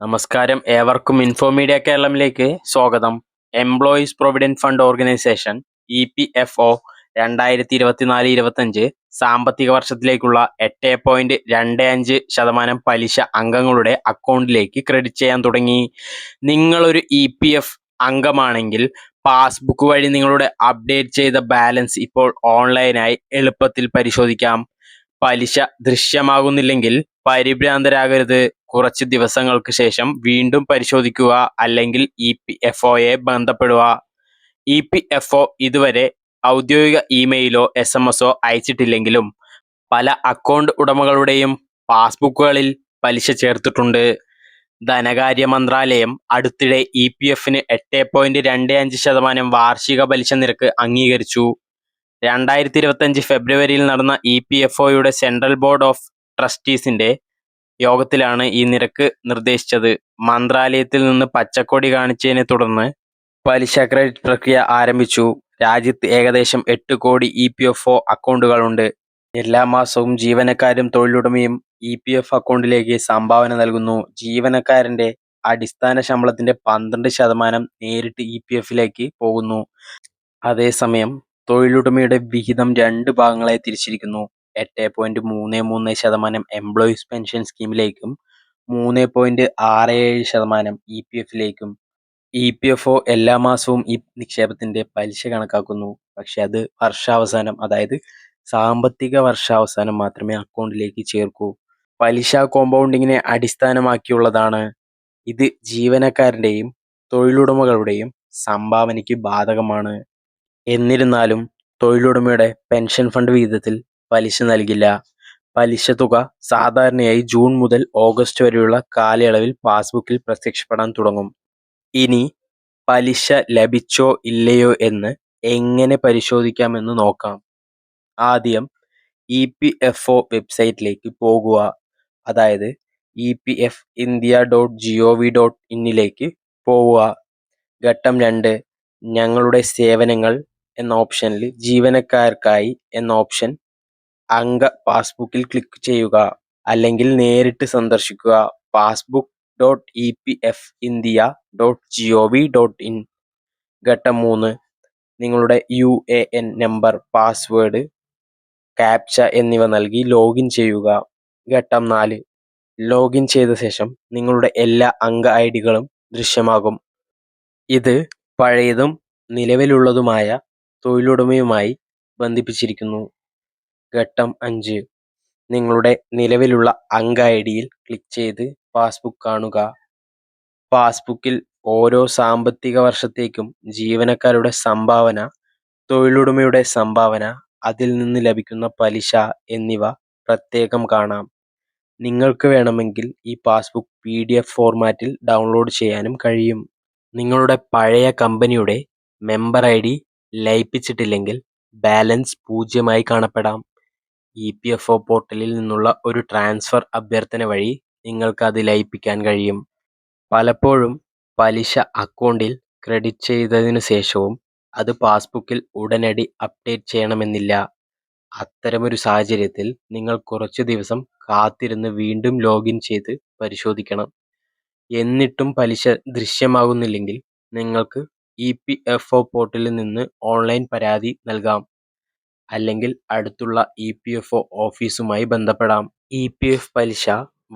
നമസ്കാരം. ഏവർക്കും ഇൻഫോമീഡിയ കേരളത്തിലേക്ക് സ്വാഗതം. Employees provident fund organisation E P F O രണ്ടായിരത്തി ഇരുപത്തിനാല് ഇരുപത്തഞ്ച് സാമ്പത്തിക വർഷത്തിലേക്കുള്ള എട്ട് പോയിന്റ് രണ്ട് അഞ്ച് ശതമാനം പലിശ അംഗങ്ങളുടെ അക്കൗണ്ടിലേക്ക് ക്രെഡിറ്റ് ചെയ്യാൻ തുടങ്ങി. നിങ്ങളൊരു ഇ പി എഫ് അംഗമാണെങ്കിൽ പാസ്ബുക്ക് വഴി നിങ്ങളുടെ അപ്ഡേറ്റ് ചെയ്ത ബാലൻസ് ഇപ്പോൾ ഓൺലൈനായി എളുപ്പത്തിൽ പരിശോധിക്കാം. പലിശ ദൃശ്യമാകുന്നില്ലെങ്കിൽ പരിഭ്രാന്തരാകരുത്. കുറച്ച് ദിവസങ്ങൾക്ക് ശേഷം വീണ്ടും പരിശോധിക്കുക അല്ലെങ്കിൽ ഇ പി എഫ് ഒയെ ബന്ധപ്പെടുക. ഇ പി എഫ് ഒ ഇതുവരെ ഔദ്യോഗിക ഇമെയിലോ എസ് എം എസോ അയച്ചിട്ടില്ലെങ്കിലും പല അക്കൗണ്ട് ഉടമകളുടെയും പാസ്ബുക്കുകളിൽ പലിശ ചേർത്തിട്ടുണ്ട്. ധനകാര്യ മന്ത്രാലയം അടുത്തിടെ ഇ പി എഫിന് എട്ട് പോയിന്റ് രണ്ട് അഞ്ച് ശതമാനം വാർഷിക പലിശ നിരക്ക് അംഗീകരിച്ചു. രണ്ടായിരത്തി ഇരുപത്തഞ്ച് ഫെബ്രുവരിയിൽ നടന്ന ഇ പി എഫ് ഒയുടെ സെൻട്രൽ ബോർഡ് ഓഫ് ട്രസ്റ്റീസിന്റെ യോഗത്തിലാണ് ഈ നിരക്ക് നിർദ്ദേശിച്ചത്. മന്ത്രാലയത്തിൽ നിന്ന് പച്ചക്കൊടി കാണിച്ചതിനെ തുടർന്ന് പലിശ ക്രെഡിറ്റ് പ്രക്രിയ ആരംഭിച്ചു. രാജ്യത്ത് ഏകദേശം എട്ട് കോടി ഇ പി എഫ് ഒ അക്കൗണ്ടുകളുണ്ട്. എല്ലാ മാസവും ജീവനക്കാരും തൊഴിലുടമയും ഇ പി എഫ് അക്കൗണ്ടിലേക്ക് സംഭാവന നൽകുന്നു. ജീവനക്കാരന്റെ അടിസ്ഥാന ശമ്പളത്തിന്റെ പന്ത്രണ്ട് ശതമാനം നേരിട്ട് ഇ പി എഫിലേക്ക് പോകുന്നു. അതേസമയം തൊഴിലുടമയുടെ വിഹിതം രണ്ട് ഭാഗങ്ങളായി തിരിച്ചിരിക്കുന്നു. എട്ട് പോയിന്റ് മൂന്ന് മൂന്ന് ശതമാനം എംപ്ലോയീസ് പെൻഷൻ സ്കീമിലേക്കും മൂന്ന് പോയിന്റ് ആറ് ഏഴ് ശതമാനം ഇ പി എഫിലേക്കും ഇ പി എഫ് ഒ എല്ലാ മാസവും ഈ നിക്ഷേപത്തിന്റെ പലിശ കണക്കാക്കുന്നു. പക്ഷെ അത് വർഷാവസാനം അതായത് സാമ്പത്തിക വർഷാവസാനം മാത്രമേ അക്കൗണ്ടിലേക്ക് ചേർക്കൂ. പലിശ കോമ്പൗണ്ടിങ്ങിനെ അടിസ്ഥാനമാക്കിയുള്ളതാണ്. ഇത് ജീവനക്കാരന്റെയും തൊഴിലുടമകളുടെയും സംഭാവനയ്ക്ക് ബാധകമാണ്. എന്നിരുന്നാലും തൊഴിലുടമയുടെ പെൻഷൻ ഫണ്ട് വിഹിതത്തിൽ പലിശ നൽകില്ല. പലിശ തുക സാധാരണയായി ജൂൺ മുതൽ ഓഗസ്റ്റ് വരെയുള്ള കാലയളവിൽ പാസ്ബുക്കിൽ പ്രത്യക്ഷപ്പെടാൻ തുടങ്ങും. ഇനി പലിശ ലഭിച്ചോ ഇല്ലയോ എന്ന് എങ്ങനെ പരിശോധിക്കാമെന്ന് നോക്കാം. ആദ്യം ഇ പി എഫ് ഒ വെബ്സൈറ്റിലേക്ക് പോകുക. അതായത് E P F India dot G O V dot ഇന്നിലേക്ക് പോവുക. ഘട്ടം രണ്ട് ഞങ്ങളുടെ സേവനങ്ങൾ എന്ന ഓപ്ഷനിൽ ജീവനക്കാർക്കായി എന്ന ഓപ്ഷൻ അംഗ പാസ്ബുക്കിൽ ക്ലിക്ക് ചെയ്യുക അല്ലെങ്കിൽ നേരിട്ട് സന്ദർശിക്കുക. Passbook dot E P F India dot G O V dot in. ഘട്ടം മൂന്ന്. നിങ്ങളുടെ U A N number password captcha എന്നിവ നൽകി ലോഗിൻ ചെയ്യുക. ഘട്ടം നാല്. ലോഗിൻ ചെയ്ത ശേഷം നിങ്ങളുടെ എല്ലാ അംഗ ഐ ഡികളും ദൃശ്യമാകും. ഇത് പഴയതും നിലവിലുള്ളതുമായ തൊഴിലുടമയുമായി ബന്ധിപ്പിച്ചിരിക്കുന്നു. ഘട്ടം അഞ്ച്. നിങ്ങളുടെ നിലവിലുള്ള അംഗ ഐ ഡിയിൽ ക്ലിക്ക് ചെയ്ത് പാസ്ബുക്ക് കാണുക. പാസ്ബുക്കിൽ ഓരോ സാമ്പത്തിക വർഷത്തേക്കും ജീവനക്കാരുടെ സംഭാവന തൊഴിലുടമയുടെ സംഭാവന അതിൽ നിന്ന് ലഭിക്കുന്ന പലിശ എന്നിവ പ്രത്യേകം കാണാം. നിങ്ങൾക്ക് വേണമെങ്കിൽ ഈ പാസ്ബുക്ക് പി ഡി എഫ് ഫോർമാറ്റിൽ ഡൗൺലോഡ് ചെയ്യാനും കഴിയും. നിങ്ങളുടെ പഴയ കമ്പനിയുടെ മെമ്പർ ഐ ഡി ലയിപ്പിച്ചിട്ടില്ലെങ്കിൽ ബാലൻസ് പൂജ്യമായി കാണപ്പെടാം. ഇ പി എഫ് ഒ പോർട്ടലിൽ നിന്നുള്ള ഒരു ട്രാൻസ്ഫർ അഭ്യർത്ഥന വഴി നിങ്ങൾക്ക് അത് ലയിപ്പിക്കാൻ കഴിയും. പലപ്പോഴും പലിശ അക്കൗണ്ടിൽ ക്രെഡിറ്റ് ചെയ്തതിനു ശേഷവും അത് പാസ്ബുക്കിൽ ഉടനടി അപ്ഡേറ്റ് ചെയ്യണമെന്നില്ല. അത്തരമൊരു സാഹചര്യത്തിൽ നിങ്ങൾ കുറച്ച് ദിവസം കാത്തിരുന്ന് വീണ്ടും ലോഗിൻ ചെയ്ത് പരിശോധിക്കണം. എന്നിട്ടും പലിശ ദൃശ്യമാകുന്നില്ലെങ്കിൽ നിങ്ങൾക്ക് ഇ പി എഫ് ഒ പോർട്ടലിൽ നിന്ന് ഓൺലൈൻ പരാതി നൽകാം. അല്ലെങ്കിൽ അടുത്തുള്ള ഇ പി എഫ് ഒ ഓഫീസുമായി ബന്ധപ്പെടാം. ഇ പി എഫ് പലിശ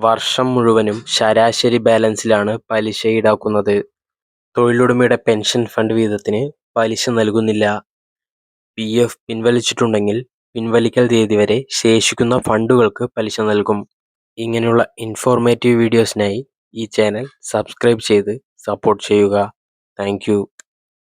വർഷം മുഴുവനും ശരാശരി ബാലൻസിലാണ് പലിശ ഈടാക്കുന്നത്. തൊഴിലുടമയുടെ പെൻഷൻ ഫണ്ട് വീതത്തിന് പലിശ നൽകുന്നില്ല. പി എഫ് പിൻവലിച്ചിട്ടുണ്ടെങ്കിൽ പിൻവലിക്കൽ തീയതി വരെ ശേഷിക്കുന്ന ഫണ്ടുകൾക്ക് പലിശ നൽകും. ഇങ്ങനെയുള്ള ഇൻഫോർമേറ്റീവ് വീഡിയോസിനായി ഈ ചാനൽ സബ്സ്ക്രൈബ് ചെയ്ത് സപ്പോർട്ട് ചെയ്യുക. താങ്ക്